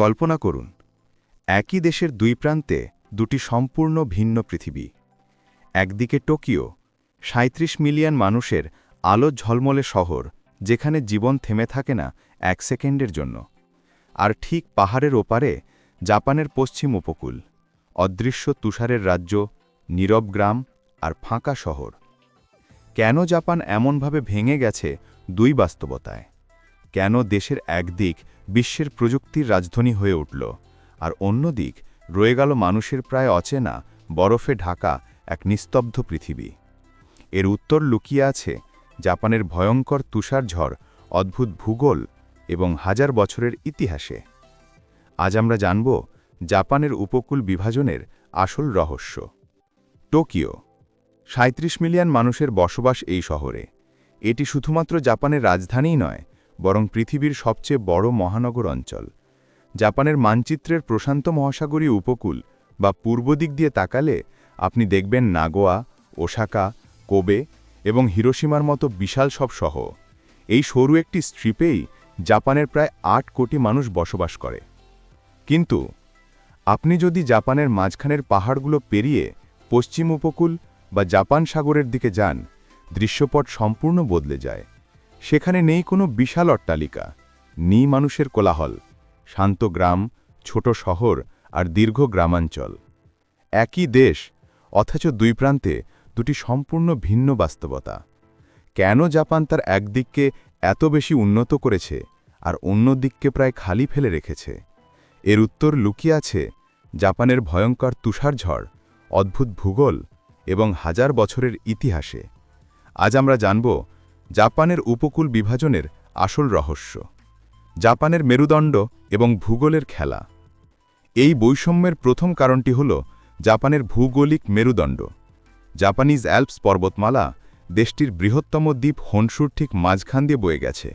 কল্পনা করুন, একই দেশের দুই প্রান্তে দুটি সম্পূর্ণ ভিন্ন পৃথিবী। একদিকে টোকিও ৩৭ মিলিয়ন মানুষের আলো ঝলমলে শহর, যেখানে জীবন থেমে থাকে না এক সেকেন্ডের জন্য। আর ঠিক পাহাড়ের ওপারে জাপানের পশ্চিম উপকূল, অদৃশ্য তুষারের রাজ্য, নীরব গ্রাম আর ফাঁকা শহর। কেন জাপান এমনভাবে ভেঙে গেছে দুই বাস্তবতায়? কেন দেশের একদিক বিশ্বের প্রযুক্তির রাজধানী হয়ে উঠল, আর অন্যদিক রয়ে গেল মানুষের প্রায় অচেনা, বরফে ঢাকা এক নিস্তব্ধ পৃথিবী। এর উত্তর লুকিয়ে আছে জাপানের ভয়ঙ্কর তুষারঝড়, অদ্ভুত ভূগোল এবং হাজার বছরের ইতিহাসে। আজ আমরা জানব জাপানের উপকূল বিভাজনের আসল রহস্য। টোকিও ৩৭ মিলিয়ন মানুষের বসবাস এই শহরে। এটি শুধুমাত্র জাপানের রাজধানীই নয় বরং পৃথিবীর সবচেয়ে বড় মহানগর অঞ্চল। জাপানের মানচিত্রের প্রশান্ত মহাসাগরীয় উপকূল বা পূর্ব দিক দিয়ে তাকালে আপনি দেখবেন নাগোয়া, ওসাকা, কোবে এবং হিরোসীমার মতো বিশাল সব সহ এই সরু একটি স্ট্রিপেই জাপানের প্রায় আট কোটি মানুষ বসবাস করে। কিন্তু আপনি যদি জাপানের মাঝখানের পাহাড়গুলো পেরিয়ে পশ্চিম উপকূল বা জাপান সাগরের দিকে যান, দৃশ্যপট সম্পূর্ণ বদলে যায়। সেখানে নেই কোনো বিশাল অট্টালিকা, নেই মানুষের কোলাহল, শান্ত গ্রাম, ছোট শহর আর দীর্ঘ গ্রামাঞ্চল। একই দেশ, অথচ দুই প্রান্তে দুটি সম্পূর্ণ ভিন্ন বাস্তবতা। কেন জাপান তার একদিককে এত বেশি উন্নত করেছে আর অন্য দিককে প্রায় খালি ফেলে রেখেছে? এর উত্তর লুকিয়ে আছে জাপানের ভয়ঙ্কর তুষারঝড়, অদ্ভুত ভূগোল এবং হাজার বছরের ইতিহাসে। আজ আমরা জানব জাপানের উপকূল বিভাজনের আসল রহস্য। জাপানের মেরুদণ্ড এবং ভূগোলের খেলা। এই বৈষম্যের প্রথম কারণটি হল জাপানের ভূগোলিক মেরুদণ্ড। জাপানিজ অ্যালপস পর্বতমালা দেশটির বৃহত্তম দ্বীপ হনসুর ঠিক মাঝখান দিয়ে বয়ে গেছে,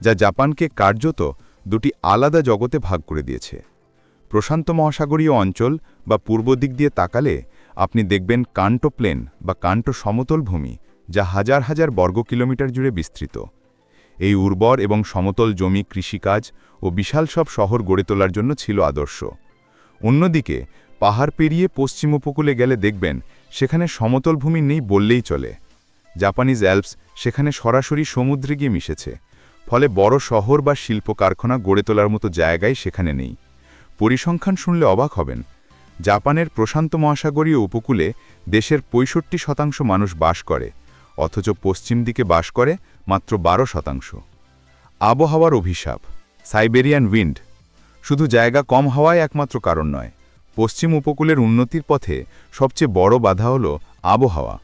যা জাপানকে কার্যত দুটি আলাদা জগতে ভাগ করে দিয়েছে। প্রশান্ত মহাসাগরীয় অঞ্চল বা পূর্ব দিক দিয়ে তাকালে আপনি দেখবেন কান্টো প্লেন বা কান্টো সমতল ভূমি যা হাজার হাজার বর্গ কিলোমিটার জুড়ে বিস্তৃত। এই উর্বর এবং সমতল জমি কৃষিকাজ ও বিশাল সব শহর গড়ে তোলার জন্য ছিল আদর্শ। অন্যদিকে, পাহাড় পেরিয়ে পশ্চিম উপকূলে গেলে দেখবেন, সেখানে সমতল ভূমি নেই বললেই চলে। জাপানিজ অ্যালপস সেখানে সরাসরি সমুদ্রে গিয়ে মিশেছে, ফলে বড় শহর বা শিল্প কারখানা গড়ে তোলার মতো জায়গায় সেখানে নেই। পরিসংখ্যান শুনলে অবাক হবেন, জাপানের প্রশান্ত মহাসাগরীয় উপকূলে দেশের পঁয়ষট্টি শতাংশ মানুষ বাস করে। অথচ পশ্চিম দিকে বাস করে মাত্র বারো শতাংশ। আবহাওয়ার অভিশাপ, সাইবেরিয়ান উইন্ড। শুধু জায়গা কম হওয়ায় একমাত্র কারণ নয়, পশ্চিম উপকূলের উন্নতির পথে সবচেয়ে বড় বাধা হল আবহাওয়া।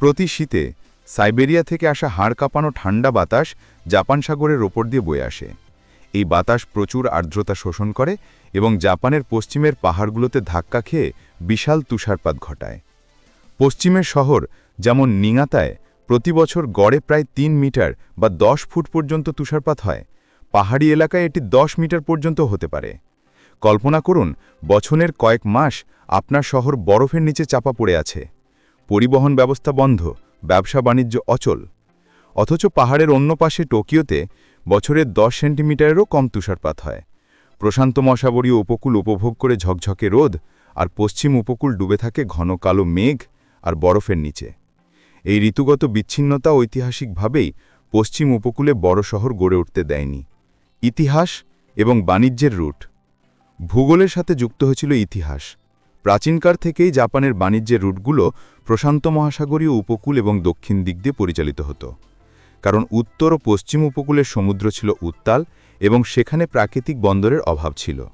প্রতি শীতে সাইবেরিয়া থেকে আসা হাড় কাঁপানো ঠান্ডা বাতাস জাপান সাগরের ওপর দিয়ে বয়ে আসে। এই বাতাস প্রচুর আর্দ্রতা শোষণ করে এবং জাপানের পশ্চিমের পাহাড়গুলোতে ধাক্কা খেয়ে বিশাল তুষারপাত ঘটায়। পশ্চিমের শহর যেমন নিঙাতায় প্রতি বছর গড়ে প্রায় তিন মিটার বা দশ ফুট পর্যন্ত তুষারপাত হয়। পাহাড়ি এলাকায় এটি দশ মিটার পর্যন্ত হতে পারে। কল্পনা করুন, বছরের কয়েক মাস আপনার শহর বরফের নিচে চাপা পড়ে আছে। পরিবহন ব্যবস্থা বন্ধ, ব্যবসা বাণিজ্য অচল। অথচ পাহাড়ের অন্য পাশে টোকিওতে বছরের দশ সেন্টিমিটারেরও কম তুষারপাত হয়। প্রশান্ত মশাবরীয় উপকূল উপভোগ করে ঝকঝকে রোদ আর পশ্চিম উপকূল ডুবে থাকে ঘন কালো মেঘ আর বরফের নিচে। এই ঋতুগত বিচ্ছিন্নতা ঐতিহাসিকভাবেই পশ্চিম উপকূলে বড় শহর গড়ে উঠতে দেয়নি। ইতিহাস এবং বাণিজ্যের রুট। ভূগোলের সাথে যুক্ত হয়েছিল ইতিহাস। প্রাচীনকাল থেকেই জাপানের বাণিজ্যের রুটগুলো প্রশান্ত মহাসাগরীয় উপকূল এবং দক্ষিণ দিক দিয়ে পরিচালিত হতো। কারণ উত্তর ও পশ্চিম উপকূলের সমুদ্র ছিল উত্তাল এবং সেখানে প্রাকৃতিক বন্দরের অভাব ছিল।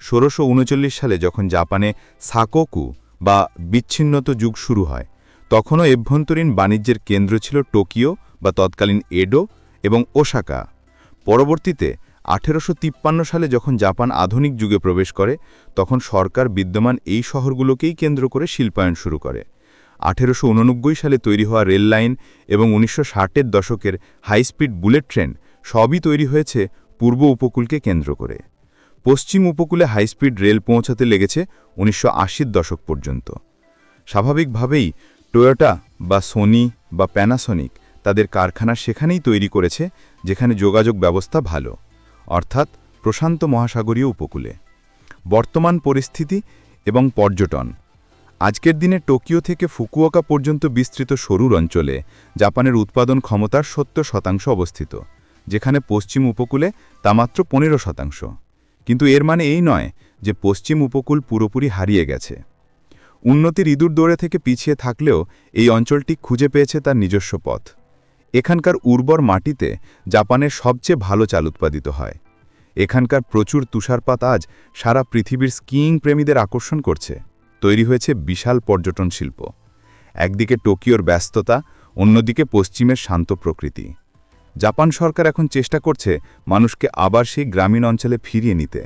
ষোলোশো সালে যখন জাপানে সাকোকু বা বিচ্ছিন্নত যুগ শুরু হয় তখনও অভ্যন্তরীণ বাণিজ্যের কেন্দ্র ছিল টোকিও বা তৎকালীন এডো এবং ওসাকা। পরবর্তীতে আঠেরোশো তিপ্পান্ন সালে যখন জাপান আধুনিক যুগে প্রবেশ করে, তখন সরকার বিদ্যমান এই শহরগুলোকেই কেন্দ্র করে শিল্পায়ন শুরু করে। আঠেরোশো ঊননব্বই সালে তৈরি হওয়া রেল লাইন এবং উনিশশো ষাটের দশকের হাইস্পিড বুলেট ট্রেন সবই তৈরি হয়েছে পূর্ব উপকূলকে কেন্দ্র করে। পশ্চিম উপকূলে হাইস্পিড রেল পৌঁছাতে লেগেছে উনিশশো দশক পর্যন্ত। স্বাভাবিকভাবেই টয়োটা বা সোনি বা প্যানাসনিক তাদের কারখানা সেখানেই তৈরি করেছে, যেখানে যোগাযোগ ব্যবস্থা ভালো, অর্থাৎ প্রশান্ত মহাসাগরীয় উপকূলে। বর্তমান পরিস্থিতি এবং পর্যটন। আজকের দিনে টোকিও থেকে ফুকুওকা পর্যন্ত বিস্তৃত সরুর অঞ্চলে জাপানের উৎপাদন ক্ষমতার সত্তর শতাংশ অবস্থিত, যেখানে পশ্চিম উপকূলে তা মাত্র পনেরো শতাংশ। কিন্তু এর মানে এই নয় যে পশ্চিম উপকূল পুরোপুরি হারিয়ে গেছে। উন্নতির ইঁদুর দৌড়ে থেকে পিছিয়ে থাকলেও এই অঞ্চলটি খুঁজে পেয়েছে তার নিজস্ব পথ। এখানকার উর্বর মাটিতে জাপানের সবচেয়ে ভালো চাল উৎপাদিত হয়। এখানকার প্রচুর তুষারপাত আজ সারা পৃথিবীর স্কিইং প্রেমীদের আকর্ষণ করছে। তৈরি হয়েছে বিশাল পর্যটন শিল্প। একদিকে টোকিওর ব্যস্ততা, অন্যদিকে পশ্চিমের শান্ত প্রকৃতি। জাপান সরকার এখন চেষ্টা করছে মানুষকে আবার সেই গ্রামীণ অঞ্চলে ফিরিয়ে নিতে।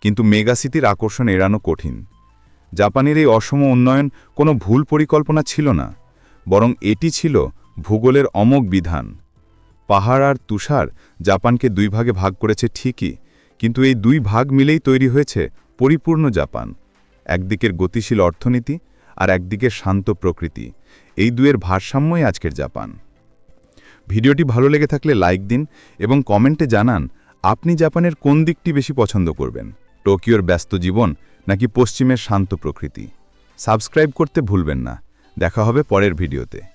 কিন্তু মেগাসিটির আকর্ষণ এড়ানো কঠিন। জাপানের এই অসম উন্নয়ন কোনো ভুল পরিকল্পনা ছিল না, বরং এটি ছিল ভূগোলের অমোঘ বিধান। পাহাড় আর তুষার জাপানকে দুই ভাগে ভাগ করেছে ঠিকই, কিন্তু এই দুই ভাগ মিলেই তৈরি হয়েছে পরিপূর্ণ জাপান, একদিকের গতিশীল অর্থনীতি আর একদিকের শান্ত প্রকৃতি। এই দুয়ের ভারসাম্যই আজকের জাপান। ভিডিওটি ভালো লেগে থাকলে লাইক দিন এবং কমেন্টে জানান, আপনি জাপানের কোন দিকটি বেশি পছন্দ করবেন? টোকিওর ব্যস্ত জীবন নাকি পশ্চিমের শান্ত প্রকৃতি। সাবস্ক্রাইব করতে ভুলবেন না। দেখা হবে পরের ভিডিওতে।